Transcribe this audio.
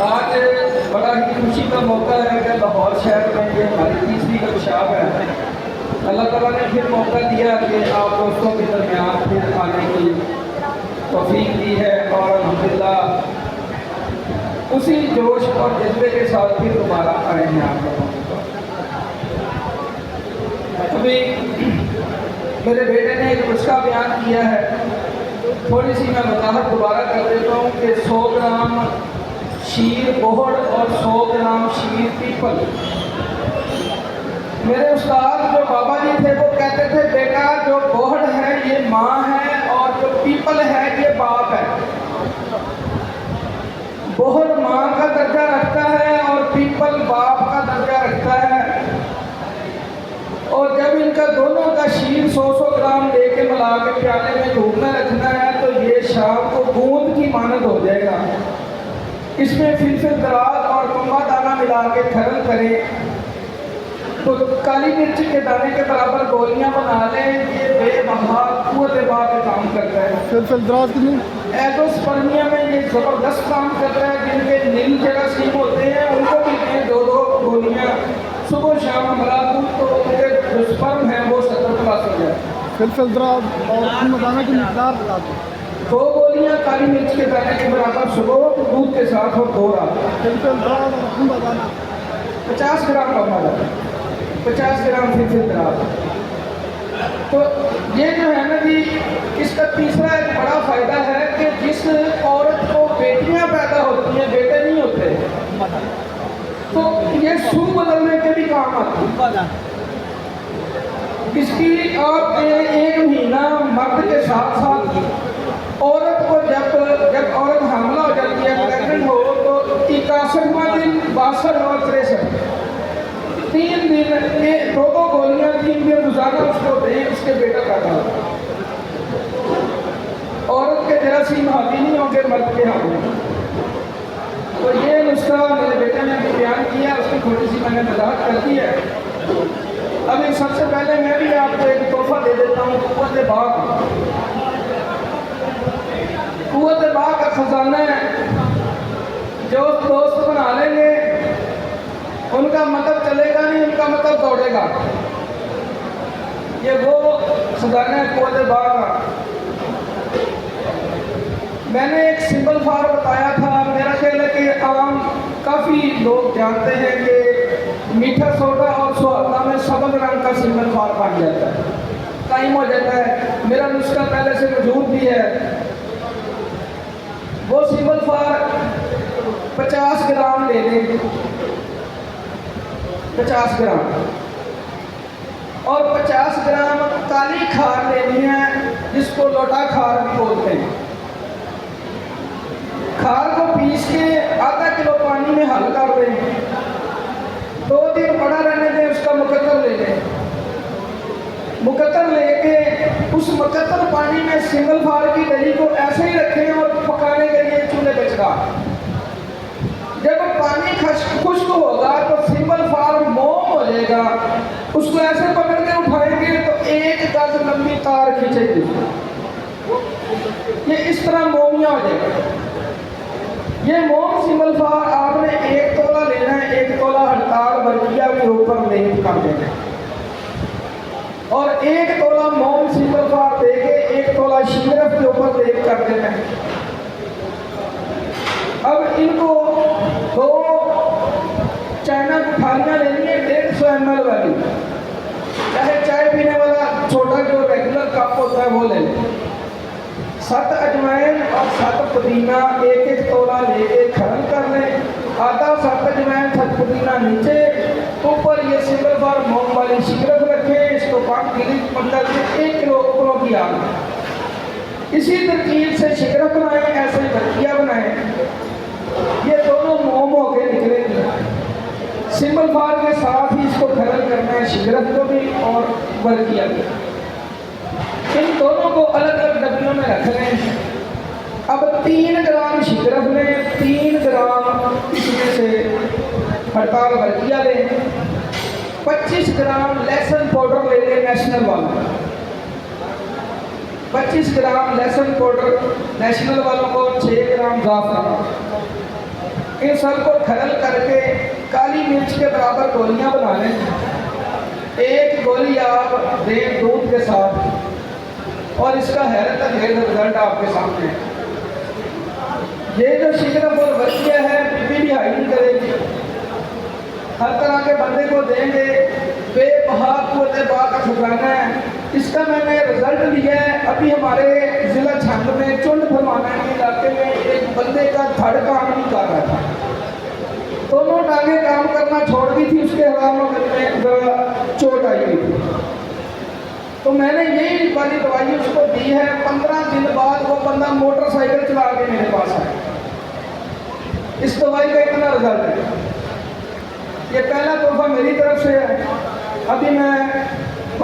آج بڑا ہی خوشی کا موقع ہے کہ لاہور شہر میں یہ ہماری تیسری ورکشاپ ہے۔ اللہ تعالیٰ نے پھر موقع دیا کہ آپ دوستوں کے درمیان پھر آنے کی توفیق دی ہے اور الحمدللہ اسی جوش اور جذبے کے ساتھ پھر دوبارہ آئے ہیں آپ لوگوں ابھی میرے بیٹے نے ایک نسخہ بیان کیا ہے۔ تھوڑی سی میں وضاحت دوبارہ کر دیتا ہوں کہ سو گرام شیر بہڑ اور سو گرام شیر پیپل۔ میرے استاد جو بابا جی تھے وہ کہتے تھے، بیٹا، جو بہڑ ہے یہ ماں ہے اور جو پیپل ہے یہ باپ ہے۔ بہڑ ماں کا درجہ رکھتا ہے اور پیپل باپ کا درجہ رکھتا ہے۔ اور جب ان کا دونوں کا شیر سو سو گرام لے کے ملا کے پیالے میں دھوپ میں رکھنا ہے تو یہ شام کو بوند کی مانند ہو جائے گا اس میں فلفل دراز اور کمبا دانہ ملا کے کھرل کریں۔ تو کالی مرچ کے دانے کے برابر گولیاں بنا لیں یہ بے بہا قوت با کے کام کرتا ہے۔ فلفل دراز ایڈوسپرمیا میں یہ زبردست کام کرتا ہے جن کے نیل جراثیم ہوتے ہیں ان کو بھی دیں دو دو گولیاں۔ صبح شام ملا دوں تو ان کے جو سپرم ہیں وہ ستر پلاس ہو جائے فلفل دراز اور ان مدانہ کی مقدار بتا دو۔ دو گولیاں کالی مرچ کے دانے کے برابر صبح دودھ کے ساتھ اور دو رات۔ پچاس گرام کا مالا۔ پچاس گرام فلفل دراز۔ تو یہ جو ہے نا جی اس کا تیسرا ایک بڑا فائدہ ہے کہ جس عورت کو بیٹیاں پیدا ہوتی ہیں بیٹے نہیں ہوتے۔ تو یہ سو بدلنے کے بھی کام آتی اس کی آپ ایک مہینہ مرد کے ساتھ ساتھ عورت کو جب جب عورت حاملہ ہو جاتی ہے پریگنٹ ہو تو اکاسٹواں دن باسٹھ اور تریسٹھ تین دن یہ دو دو گولیاں تین دن روزانہ اس کو دیں اس کے بیٹا پیدا ہوتا عورت کے جراثیم حاوی نہیں ہوں گے مرد کے حاوی تو یہ نسخہ میرے بیٹے نے بھی بیان کیا اس کی تھوڑی سی میں نے وضاحت کر دی ہے ابھی سب سے پہلے میں بھی آپ کو ایک تحفہ دے دیتا ہوں قوت باغ قوت باغ کا خزانہ ہے۔ جو دوست بنا لیں گے، ان کا مطلب چلے گا نہیں، ان کا مطلب دوڑے گا۔ یہ وہ خزانہ ہے قوت باغ کا میں نے ایک سمبل فار بتایا تھا۔ میرا خیال ہے کہ عوام کافی لوگ جانتے ہیں کہ میٹھا سوڈا اور سوڈا میں سبز رنگ کا سمبل فار بن جاتا ہے۔ ٹائم ہو جاتا ہے۔ میرا نسخہ پہلے سے موجود بھی ہے۔ وہ سمبل فار پچاس گرام لے لیں۔ پچاس گرام۔ اور پچاس گرام کالی کھار لینی ہے، جس کو لوٹا کھار بھی بولتے ہیں۔ کھار کو پیس کے آدھا کلو پانی میں حل کر دیں۔ دو دن پڑا رہنے دیں، اس کا مقدر لے لیں۔ مقدر لے کے اس مقدر پانی میں سنگل فار کی دہی کو ایسے ہی رکھیں اور پکانے کے لیے چولہے پہ چڑھا جب پانی خشک ہوگا تو سنگل فار موم ہو جائے گا۔ اس کو ایسے پکڑ کے اٹھائیں گے تو ایک گز لمبی تار کھینچے گی۔ یہ اس طرح مومیاں ہو جائے گا یہ موم سمبل فار آپ نے ایک تولا لینا ہے، ایک تولا ہڑتال برقیہ کے اوپر لیپ کر دینا اور ایک تولا موم سمبل فار دے کے ایک تولا شیرف کے اوپر لیپ کر دینا ہے اب ان کو دو چائنا کی تھالیاں لینی ہے ڈیڑھ سو ایم ایل والی۔ چاہے چائے پینے والا چھوٹا جو ریگولر کپ ہوتا ہے وہ لے لیں ست اجوائن اور ست پودینہ ایک ایک تولا لے کے کھرل کر لیں۔ آدھا ست اجوائن ست پودینہ نیچے۔ اوپر یہ سنگل بار موم والی شکرت رکھیں۔ اس کو پانچ کلی مطلب سے ایک کلو اوپروں کی آگ اسی ترکیب سے شکرت بنائیں ایسے برقیہ بنائیں یہ دونوں موم ہو کے نکلے۔ گی سمبل فار کے ساتھ ہی اس کو کھرل کرنا ہے شکرت کو بھی اور برقیہ بھی۔ ان دونوں کو الگ الگ ڈبیوں میں رکھ لیں اب تین گرام شکرف لیں تین گرام اس میں سے ہڑتال برقیہ لیں پچیس گرام لہسن پاؤڈر لے لیں نیشنل والا۔ پچیس گرام لہسن پاؤڈر، نیشنل والوں کو چھ گرام زعفران ان سب کو کھڑل کر کے کالی مرچ کے برابر گولیاں بنا لیں۔ ایک گولی آپ دیں دودھ کے ساتھ۔ اور اس کا حیرت انگیز رزلٹ آپ کے سامنے۔ ہے یہ جو شکرف اور بچیہ ہے بی بھی ہائڈنگ کرے گی۔ ہر طرح کے بندے کو دیں گے، بے بہا قوت کا خزانہ ہے۔ اس کا میں نے رزلٹ لیا ہے۔ ابھی ہمارے ضلع چھند میں چنڈ فرمانا کے علاقے میں ایک بندے کا دھڑ کام نہیں کر رہا تھا۔ دونوں ٹانگیں کام کرنا چھوڑ دی تھی، اس کے حوالے میں چوٹ آئی ہوئی تھی۔ تو میں نے یہی والی دوائی اس کو دی ہے۔ پندرہ دن بعد وہ بندہ موٹر سائیکل چلا کے میرے پاس آیا۔ اس دوائی کا اتنا رزلٹ ہے۔ یہ پہلا تحفہ میری طرف سے ہے۔ ابھی میں